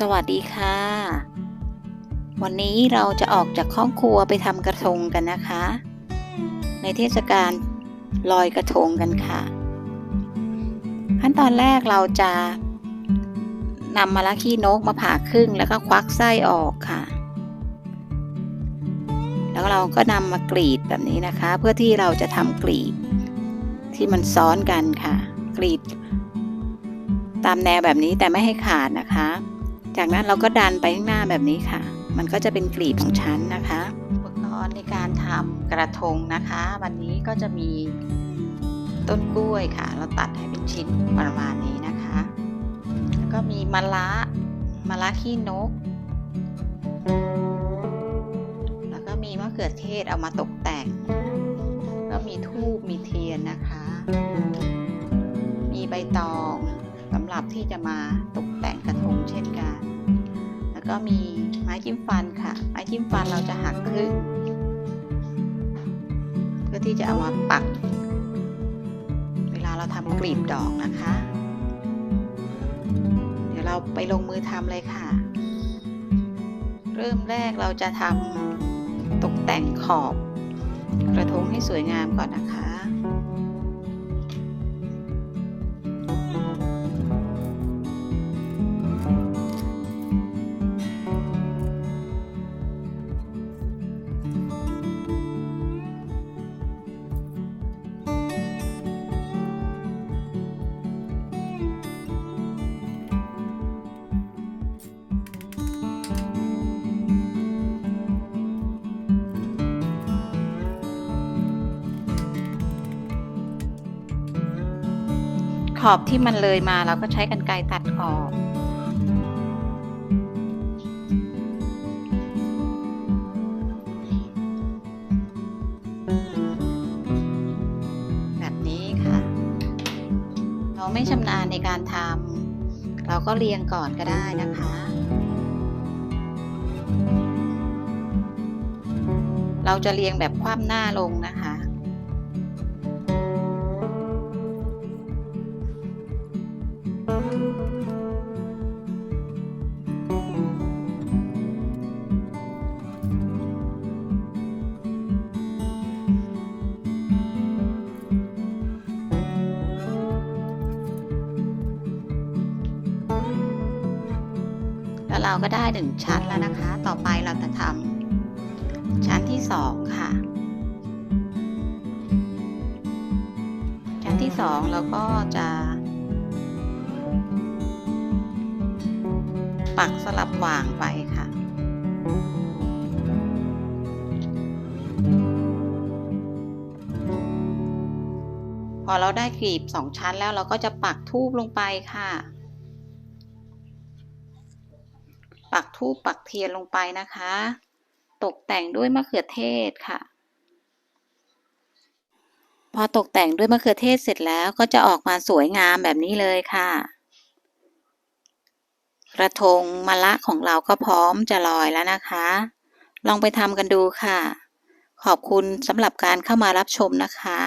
สวัสดีค่ะ วันนี้เราจะออกจากห้องครัวไปทำกระทงกันนะคะ ในเทศกาลลอยกระทงกันค่ะ ขั้นตอนแรกเราจะนำมะระขี้นกมาผ่าครึ่งแล้วก็ควักไส้ออกค่ะ แล้วเราก็นำมากรีดแบบนี้นะคะ เพื่อที่เราจะทำกรีดที่มันซ้อนกันค่ะ กรีด ตามแนวแบบนี้แต่ไม่ให้ขาดนะคะ จากนั้นเราก็ดันไปข้างหน้าแบบนี้ค่ะ มันก็จะเป็นกลีบของชั้นนะคะ อุปกรณ์ในการทำกระทงนะคะ วันนี้ก็จะมีต้นกล้วยค่ะ เราตัดให้เป็นชิ้นประมาณนี้นะคะ แล้วก็มีมะระมะระขี้นก แล้วก็มีมะเขือเทศเอามาตกแต่ง ก็มีทูบมีเทียนนะคะ มีใบตองสำหรับที่จะมาตกแต่งกระทงเช่นกัน ก็มีไม้จิ้มฟันค่ะ ไม้จิ้มฟันเราจะหักครึ่งเพื่อที่จะเอามาปัก เวลาเราทำกลีบดอกนะคะ เดี๋ยวเราไปลงมือทำเลยค่ะ เริ่มแรกเราจะทำตกแต่งขอบ กระทงให้สวยงามก่อนนะคะ อบที่มันเลยมาเราก็ใช้กันไกรตัดขอบแบบนี้ค่ะเราไม่ชำนาญในการทำเราก็เรียงก่อนก็ได้นะคะเราจะเรียงแบบคว่ำหน้าลงนะคะ แล้วเราก็ได้หนึ่งชั้นแล้วนะคะ ต่อไปเราจะทำชั้นที่สองค่ะ ชั้นที่สองเราก็จะ ปักสลับวางไปค่ะพอเราได้กลีบสองชั้นแล้วเราก็จะปักทูบลงไปค่ะ ปักทูบปักเทียนลงไปนะคะ ตกแต่งด้วยมะเขือเทศค่ะ พอตกแต่งด้วยมะเขือเทศเสร็จแล้วก็จะออกมาสวยงามแบบนี้เลยค่ะ กระทงมะละของเราก็พร้อมจะลอยแล้วนะคะ ลองไปทำกันดูค่ะ ขอบคุณสำหรับการเข้ามารับชมนะคะ